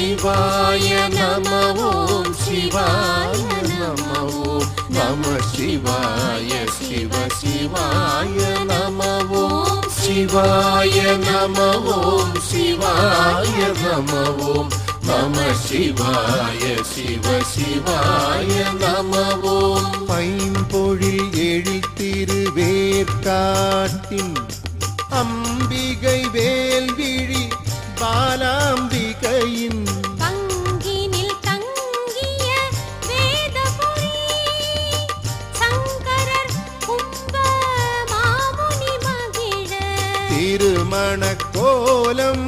சிவாய நம ஓம் சிவாய நம. ஓம் நம சிவாய சிவ சிவாய நம. ஓம் சிவாய நம ஓம் சிவாய நம. ஓம் நம சிவாய சிவ சிவாய நம. ஓம் பைம்பொழில் எழித்திருவேற்காட்டின் அம்பிகை வே திருமண கோலம்